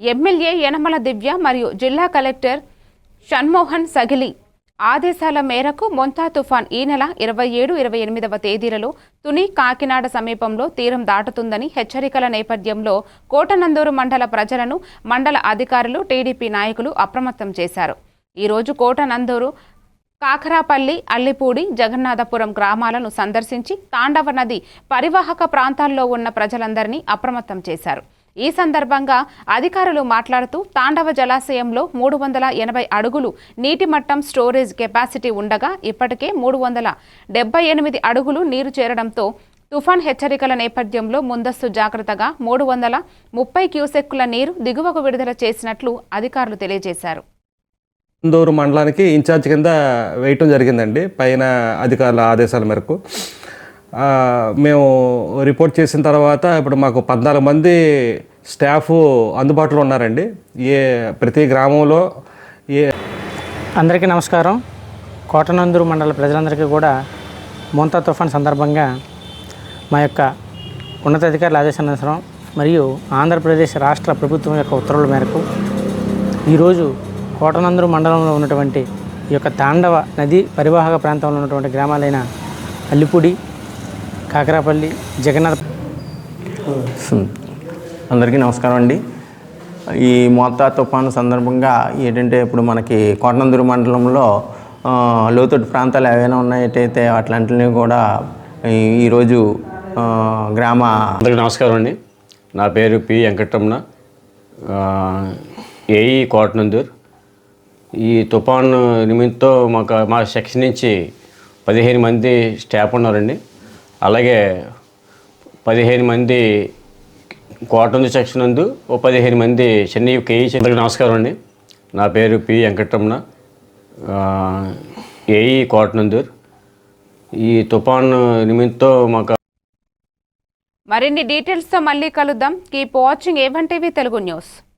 MLA Yanamala దివ్య మరియు జిల్లా collector Shanmohan Sagili ఆదేశాల మేరకు మొంతా తుఫాన్ ఈ నెల ఇరవై ఏడు ఇరవై ఎనిమిదవ తేదీలలో తుని కాకినాడ సమీపంలో తీరం దాటుతుందని హెచ్చరికల నేపథ్యంలో కోటనందూరు మండల ప్రజలను మండల అధికారులు టీడీపీ నాయకులు అప్రమత్తం చేశారు. ఈరోజు కోటనందూరు కాకరాపల్లి అల్లిపూడి జగన్నాథపురం గ్రామాలను సందర్శించి తాండవ నది పరివాహక ప్రాంతాల్లో ఉన్న ప్రజలందరినీ అప్రమత్తం చేశారు. ఈ సందర్భంగా అధికారులు మాట్లాడుతూ తాండవ జలాశయంలో మూడు వందల ఎనభై అడుగులు నీటి మట్టం స్టోరేజ్ కెపాసిటీ ఉండగా ఇప్పటికే మూడు వందల డెబ్బై ఎనిమిది అడుగులు నీరు చేరడంతో తుఫాన్ హెచ్చరికల నేపథ్యంలో ముందస్తు జాగ్రత్తగా మూడు వందల ముప్పై క్యూసెక్కుల నీరు దిగువకు విడుదల చేసినట్లు అధికారులు తెలియజేశారు. కుందూరు మండలానికి ఇన్ఛార్జ్ కింద వేయటం జరిగిందండి. పైన అధికారుల ఆదేశాల మేరకు. మేము రిపోర్ట్ చేసిన తర్వాత ఇప్పుడు మాకు పద్నాలుగు మంది స్టాఫ్ అందుబాటులో ఉన్నారండి. ఏ ప్రతి గ్రామంలో ఏ అందరికీ నమస్కారం. కోటనందూరు మండల ప్రజలందరికీ కూడా మోంతా తుఫాన్ సందర్భంగా మా యొక్క ఉన్నతాధికారుల ఆదేశానుసారం మరియు ఆంధ్రప్రదేశ్ రాష్ట్ర ప్రభుత్వం యొక్క ఉత్తర్వుల మేరకు ఈరోజు కోటనందూరు మండలంలో ఉన్నటువంటి ఈ యొక్క తాండవ నది పరివాహక ప్రాంతంలో ఉన్నటువంటి గ్రామాలైన అల్లిపూడి కాకరాపల్లి జగన్నాథ్ అందరికీ నమస్కారం అండి. ఈ మోతా తుఫాను సందర్భంగా ఏంటంటే ఇప్పుడు మనకి కోటనందూరు మండలంలో లోతుటి లోతట్టు ప్రాంతాలు ఏవైనా ఉన్నాయటైతే అట్లాంటివి కూడా ఈరోజు గ్రామ అందరికీ నమస్కారం అండి. నా పేరు పి వెంకటరమణ. ఏఈ కోటనందూర్. ఈ తుఫాను నిమిత్తం మాకు మా సెక్షన్ నుంచి పదిహేను మంది స్టాఫ్ ఉన్నారండి. అలాగే పదిహేను మంది కోటంది సెక్షన్ నందు ఓ పదిహేను మంది చెన్నై కేఈ నమస్కారం అండి. నా పేరు పి వెంకటరమణ. ఏఈ కోటనందూర్ ఈ తుఫాన్ నిమిత్తం మాకు మరిన్ని డీటెయిల్స్తో మళ్ళీ కలుద్దాం. Keep watching A one TV Telugu news.